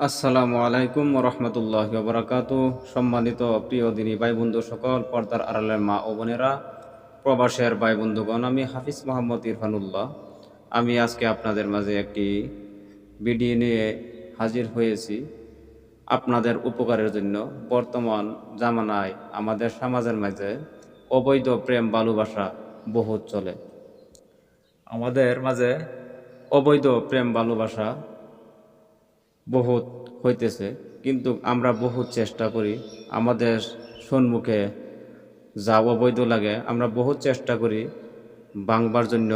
আসসালামু আলাইকুম রহমতুল্লাহ বরাকাত সম্মানিত প্রিয় দিনী ভাই বন্ধু সকল, পর্দার আড়ালের মা ও বোনেরা, প্রবাসের ভাই বন্ধুগণ আমি হাফিজ মোহাম্মদ ইরফানুল্লাহ। আমি আজকে আপনাদের মাঝে একটি ভিডিও নিয়ে হাজির হয়েছি। আপনাদের উপকারের জন্য বর্তমান জামানায় আমাদের সমাজের মাঝে অবৈধ প্রেম ভালোবাসা বহুত চলে। আমাদের মাঝে অবৈধ প্রেম ভালোবাসা বহুত হইতেছে, কিন্তু আমরা বহুত চেষ্টা করি, আমাদের সম্মুখে যা অবৈধ লাগে, আমরা বহুত চেষ্টা করি বাংবার জন্য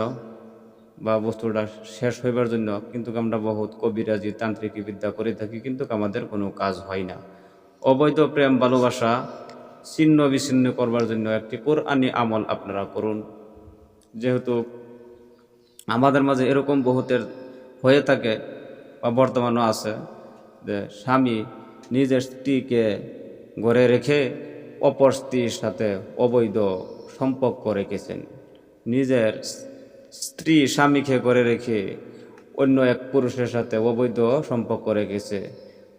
বা বস্তুটা শেষ হইবার জন্য, কিন্তু আমরা বহুত কবিরাজি তান্ত্রিক বিদ্যা করে থাকি, কিন্তু আমাদের কোনো কাজ হয় না। অবৈধ প্রেম, ভালোবাসা ছিন্ন বিচ্ছিন্ন করবার জন্য একটি কোরআনি আমল আপনারা করুন। যেহেতু আমাদের মাঝে এরকম বহুতের হয়ে থাকে বা বর্তমানও আছে যে স্বামী নিজের স্ত্রীকে ঘরে রেখে অপর স্ত্রীর সাথে অবৈধ সম্পর্ক রেখেছেন। নিজের স্ত্রী স্বামীকে ঘরে রেখে অন্য এক পুরুষের সাথে অবৈধ সম্পর্ক রেখেছে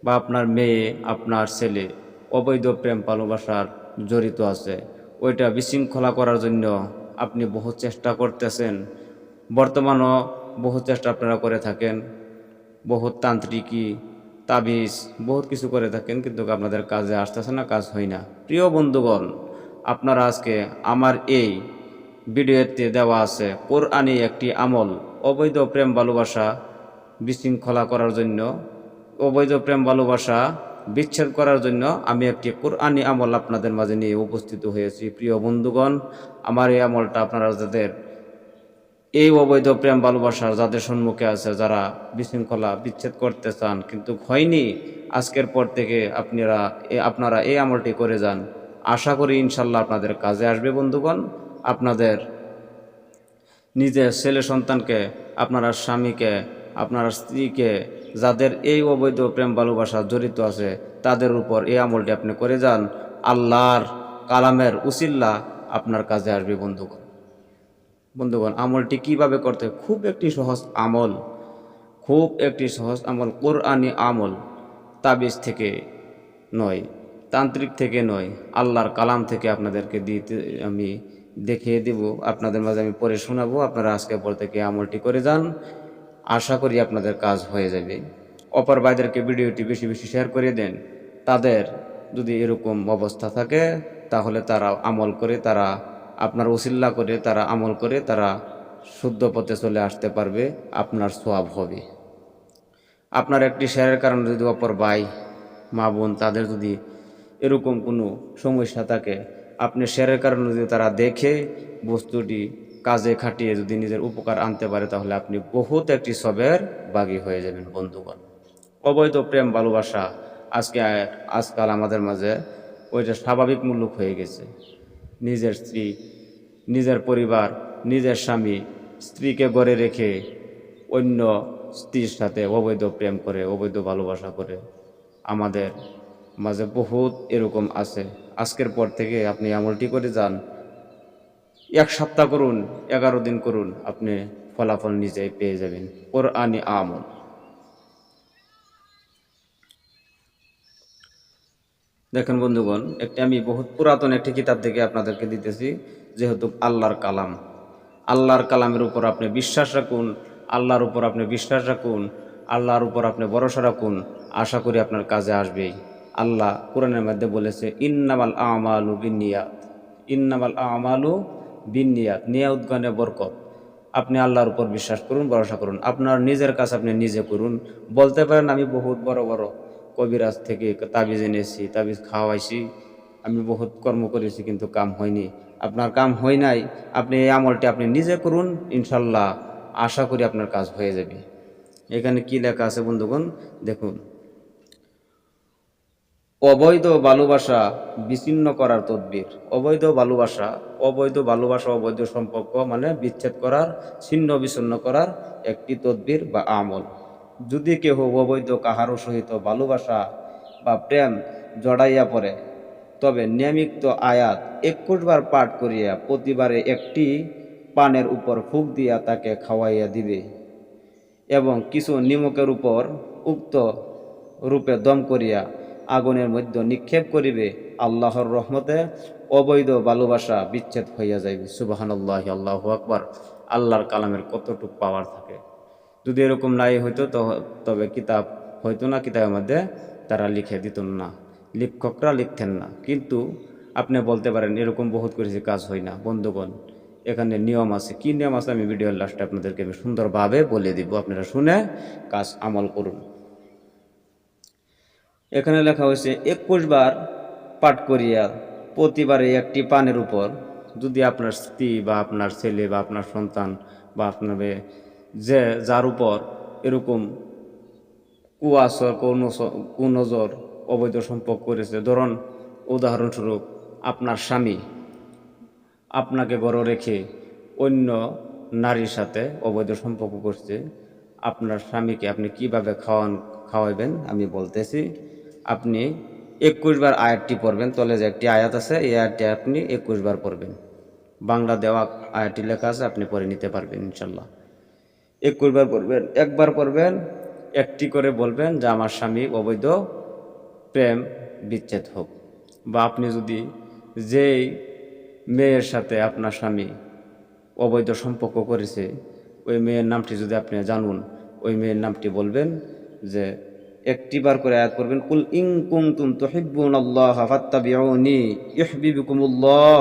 বা আপনার মেয়ে, আপনার ছেলে অবৈধ প্রেম ভালোবাসার জড়িত আছে, ওইটা বিশৃঙ্খলা করার জন্য আপনি বহু চেষ্টা করতেছেন। বর্তমানও বহু চেষ্টা আপনারা করে থাকেন। বহুত তান্ত্রিকি, তাবিজ, বহুত কিছু করে থাকেন, কিন্তু আপনাদের কাজে আসতেছে না, কাজ হয় না। প্রিয় বন্ধুগণ, আপনারা আজকে আমার এই ভিডিওতে দেওয়া আছে কোরআনি একটি আমল, অবৈধ প্রেম ভালোবাসা বিশৃঙ্খলা করার জন্য। অবৈধ প্রেম ভালোবাসা বিচ্ছেদ করার জন্য আমি একটি কোরআনি আমল আপনাদের মাঝে নিয়ে উপস্থিত হয়েছি। প্রিয় বন্ধুগণ, আমার এই আমলটা আপনারা যাদের এই অবৈধ প্রেম ভালোবাসার যাদের সম্মুখে আছে, যারা বিশৃঙ্খলা বিচ্ছেদ করতে চান, কিন্তু হয়নি, আজকের পর থেকে আপনারা আপনারা এই আমলটি করে যান। আশা করি ইনশাল্লাহ আপনাদের কাজে আসবে, বন্ধুগণ। আপনাদের নিজের ছেলে সন্তানকে, আপনার স্বামীকে, আপনার স্ত্রীকে, যাদের এই অবৈধ প্রেম ভালোবাসা জড়িত আছে, তাদের উপর এই আমলটি আপনি করে যান। আল্লাহর কালামের উসিল্লা আপনার কাজে আসবে, বন্ধুগণ। বন্ধুগণ, আমলটি কীভাবে করতে? খুব একটি সহজ আমল, খুব একটি সহজ আমল কোরআনি আমল, তাবিজ থেকে নয়, তান্ত্রিক থেকে নয়, আল্লাহর কালাম থেকে আপনাদেরকে দিতে, আমি দেখিয়ে দেব। আপনাদের মাঝে আমি পরে শোনাবো। আপনারা আজকে পর থেকে আমলটি করে যান। আশা করি আপনাদের কাজ হয়ে যাবে। অপর ভাইদেরকে ভিডিওটি বেশি বেশি শেয়ার করে দেন। তাদের যদি এরকম অবস্থা থাকে, তাহলে তারা আমল করে তারা আপনার করে, তারা আমল করে, তারা শুদ্ধ পথে চলে আসতে পারবে, আপনার সোয়াব হবে। আপনার একটি শেয়ারের কারণে যদি অপর ভাই, মা বোন তাদের যদি এরকম কোনো সমস্যা থাকে, আপনি শেয়ারের কারণে যদি তারা দেখে বস্তুটি কাজে খাটিয়ে যদি নিজের উপকার আনতে পারে, তাহলে আপনি বহুত একটি সবের বাগি হয়ে যাবেন, বন্ধুগণ। অবৈধ প্রেম, ভালোবাসা আজকে, আজকাল আমাদের মাঝে ওইটা স্বাভাবিক মূল্য হয়ে গেছে। নিজের স্ত্রী, নিজের পরিবার, নিজের স্বামী স্ত্রীকে গড়ে রেখে অন্য স্ত্রীর সাথে অবৈধ প্রেম করে, অবৈধ ভালোবাসা করে। আমাদের মাঝে বহুত এরকম আছে। আজকের পর থেকে আপনি আমলটি করে যান। এক সপ্তাহ করুন, এগারো দিন করুন, আপনি ফলাফল নিজেই পেয়ে যাবেন। ওর আনি আমল। দেখেন বন্ধুগণ, একটি আমি বহুত পুরাতন একটি কিতাব থেকে আপনাদেরকে দিতেছি, যেহেতু আল্লাহর কালাম। আল্লাহর কালামের উপর আপনি বিশ্বাস রাখুন, আল্লাহর উপর আপনি বিশ্বাস রাখুন, আল্লাহর উপর আপনি ভরসা রাখুন, আশা করি আপনার কাজে আসবেই। আল্লাহ কোরআনের মধ্যে বলেছে, ইন্নামাল আমালু বিনিয়াত ইন্নামাল আমালু বিনিয়াত নিয়াউদ্গানে বরকত। আপনি আল্লাহর উপর বিশ্বাস করুন, ভরসা করুন। আপনার নিজের কাজ আপনি নিজে করুন। বলতে পারেন আমি বহুত বড় বড়। কবিরাজ থেকে তাবিজ এনেছি, তাবিজ খাওয়াইছি। আমি বহুত কর্ম করেছি কিন্তু কাম হয়নি। আপনার কাম হয় নাই, আপনি এই আমলটি আপনি নিজে করুন, ইনশাল্লাহ আশা করি আপনার কাজ হয়ে যাবে। এখানে কি লেখা আছে বন্ধুগণ? দেখুন। অবৈধ ভালোবাসা বিচ্ছিন্ন করার তদবির। অবৈধ ভালোবাসা অবৈধ ভালোবাসা, অবৈধ সম্পর্ক মানে বিচ্ছেদ করার ছিন্ন বিচ্ছিন্ন করার একটি তদবির বা আমল। যদি কেহ অবৈধ কাহারও সহিত ভালোবাসা বা প্রেম জড়াইয়া পড়ে, তবে নিয়মিত আয়াত একুশবার পাঠ করিয়া প্রতিবারে একটি পানের উপর ফুক দিয়া তাকে খাওয়াইয়া দিবে এবং কিছু নিমকের উপর উক্ত রূপে দম করিয়া আগুনের মধ্যে নিক্ষেপ করিবে, আল্লাহর রহমতে অবৈধ ভালোবাসা বিচ্ছেদ হইয়া যাইবে। সুবাহান্লাহ আল্লাহ আকবার। আল্লাহর কালামের কতটুকু পাওয়ার থাকে? যদি এরকম নাই হইতো তবে কিতাব হইতো না, কিতাবের মধ্যে তারা লিখে দিত না। লিখকরা লিখতেন না। কিন্তু আপনি বলতে পারেন, এরকম বহুত করেছি, কাজ হয় না। বন্ধুগণ, এখানে নিয়ম আছে। কি নিয়ম আছে আমি ভিডিওর লাস্টে আপনাদেরকে আমি সুন্দরভাবে বলে দিব। আপনারা শুনে কাজ আমল করুন। এখানে লেখা হয়েছে, একুশ বার পাঠ করিয়া প্রতিবারে একটি পানের উপর যদি আপনার স্ত্রী বা আপনার ছেলে বা আপনার সন্তান বা আপনার যে যার উপর এরকম কুয়াশর কুনজর অবৈধ সম্পর্ক করেছে। ধরুন, উদাহরণস্বরূপ আপনার স্বামী আপনাকে গড় রেখে অন্য নারীর সাথে অবৈধ সম্পর্ক করছে। আপনার স্বামীকে আপনি কীভাবে খাওয়ান, খাওয়াইবেন আমি বলতেছি, আপনি একুশ বার আয়াতটি পড়বেন। তলে যে একটি আয়াত আছে, এই আয়াতটি আপনি একুশ বার পড়বেন। বাংলা দেওয়া আয়াতটি লেখা আছে, আপনি পড়ে নিতে পারবেন, ইনশাল্লাহ। একুশ বার পড়বেন একবার পড়বেন একটি করে বলবেন যে আমার স্বামী অবৈধ, প্রেম বিচ্ছেদ হোক। বা আপনি যদি যেই মেয়ের সাথে আপনার স্বামী অবৈধ সম্পর্ক করেছে, ওই মেয়ের নামটি যদি আপনি জানুন, ওই মেয়ের নামটি বলবেন যে একটিবার করে আয়াত করবেন কুল ইং কুনতুম তুহিব্বুন আল্লাহ ফাত্তাবিউনি ইউহিব্বুকুমুল্লাহ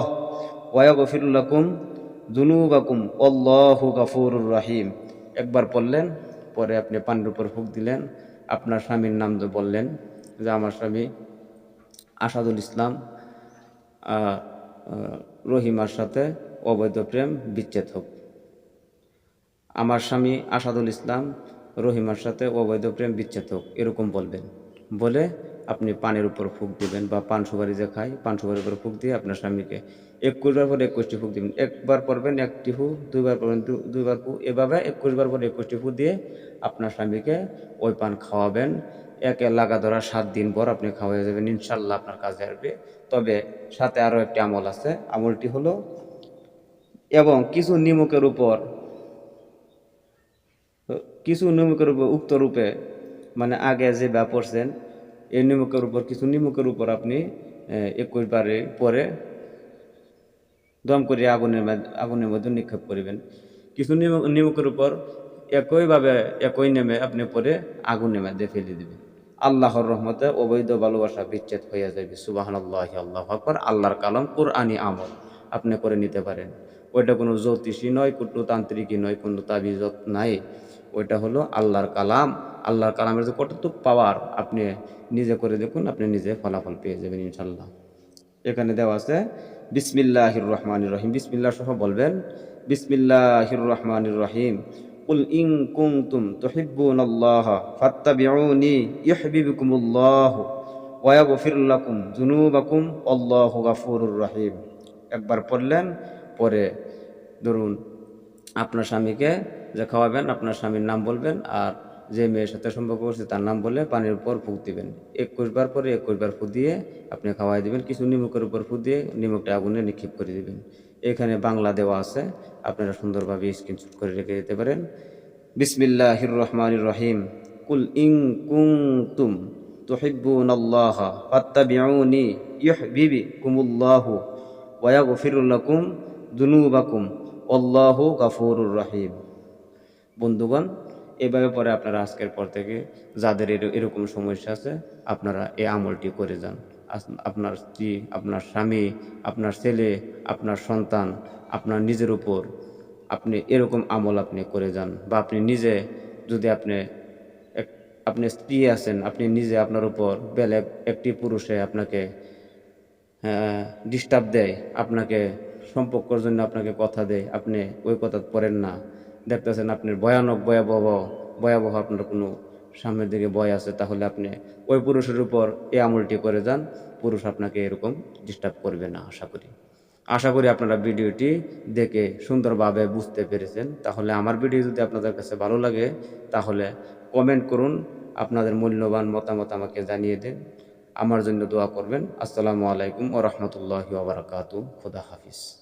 ওয়া ইয়াগফির লাকুম যুনুবাকুম আল্লাহু গাফুরুর রহিম। একবার পড়লেন পরে আপনি পানির উপর ফুক দিলেন। আপনার স্বামীর নাম যে বললেন, যে আমার স্বামী আসাদুল ইসলাম রহিমার সাথে অবৈধ প্রেম বিচ্ছেদ হোক। আমার স্বামী আসাদুল ইসলাম, রহিমার সাথে অবৈধ প্রেম বিচ্ছেদ হোক, এরকম বলবেন। বলে আপনি পানের উপর ফুক দিবেন বা পান সুপারি যে খাই পান সুপারির উপর ফুক দিয়ে আপনার স্বামীকে একুশ বার পরে একুশটি ফুক দিবেন। একবার পড়বেন, একটি ফু দুইবার পড়বেন দুইবার ফু এভাবে একুশ বার পরে একুশটি ফু দিয়ে আপনার স্বামীকে ওই পান খাওয়াবেন। একে লাগা ধরা সাত দিন পর আপনি খাওয়াই যাবেন ইনশাল্লাহ আপনার কাজে আসবে। তবে সাথে আরও একটি আমল আছে, আমলটি হলো, এবং কিছু নিমকের উপর, কিছু নিমকের উপর উক্ত রূপে মানে আগে যে ব্যা পড়ছেন, এই নিমকের উপর, কিছু নিমকের উপর আপনি একুশ বারে পরে দম করে আগুনের আগুনের মধ্যে নিক্ষেপ করিবেন। কিছু নিম- নিমকের উপর একইভাবে, একই নেমে আপনি পরে আগুনের মধ্যে ফেলে দিবেন। আল্লাহর রহমতে অবৈধ ভালোবাসা বিচ্ছেদ হয়ে যাবে সুবাহান আল্লাহ আল্লাহ আকবর। আল্লাহর কালাম কোরআনি আমল আপনি করে নিতে পারেন। ওইটা কোনো জ্যোতিষী নয় কূটতান্ত্রিকই নয়, কোনো তাবিজত নাই। ওইটা হলো আল্লাহর কালাম। আল্লাহর কালামের যে কতটুকু পাওয়ার আপনি নিজে করে দেখুন, আপনি নিজে ফলাফল পেয়ে যাবেন ইনশাল্লাহ এখানে দেওয়া আছে বিসমিল্লাহির রহমানির রহিম বিসমিল্লা সহ বলবেন বিসমিল্লাহির রহমানির রহিম কুনতুম তুহিব্বুনাল্লাহ ফাত্তাবিউনি ইউহিব্বুকুমুল্লাহ ওয়া ইয়াগফির লাকুম যুনুবাকুম আল্লাহু গাফুরুর রহিম একবার পড়লেন পরে ধরুন আপনার স্বামীকে যে খাওয়াবেন, আপনার স্বামীর নাম বলবেন আর যে মেয়ের সাথে সম্পর্ক করছে, তার নাম বলে পানির উপর ফুক দিবেন। একুশ বার পরে একুশ বার ফুক দিয়ে আপনি খাওয়াই দিবেন, কিছু নিমকের উপর ফুক দিয়ে নিমকটা আগুনে নিক্ষেপ করে দিবেন। এখানে বাংলা দেওয়া আছে, আপনারা সুন্দরভাবে স্ক্রিনশট করে রেখে দিতে পারেন। বিসমিল্লা বিসমিল্লাহির রহমানির রহিম। কুল ইং গাফুরুর রহিম। বন্ধুগণ এভাবে পরে আপনারা আজকের পর থেকে যাদের এর- এরকম সমস্যা আছে, আপনারা এই আমলটি করে যান। আপনার স্ত্রী, আপনার স্বামী, আপনার ছেলে, আপনার সন্তান, আপনার নিজের উপর আপনি এরকম আমল আপনি করে যান বা আপনি নিজে যদি আপনি আপনি স্ত্রী আছেন, আপনি নিজে আপনার উপর বেলেগ একটি পুরুষে আপনাকে ডিস্টার্ব দেয়, আপনাকে সম্পর্কের জন্য আপনাকে কথা দেয়, আপনি ওই কথা পড়েন না দেখতেছেন আপনার ভয়ানক ভয়াবহ ভয়াবহ আপনার কোনো সামনের দিকে ভয় আছে, তাহলে আপনি ওই পুরুষের উপর এই আমলটি করে যান। পুরুষ আপনাকে এরকম ডিস্টার্ব করবে না, আশা করি। আশা করি আপনারা ভিডিওটি দেখে সুন্দরভাবে বুঝতে পেরেছেন। তাহলে আমার ভিডিও যদি আপনাদের কাছে ভালো লাগে, তাহলে কমেন্ট করুন, আপনাদের মূল্যবান মতামত আমাকে জানিয়ে দিন। আমার জন্য দোয়া করবেন। আসসালামু আলাইকুম ও রহমতুল্লাহি ওবরাকাতু খুদা হাফিজ।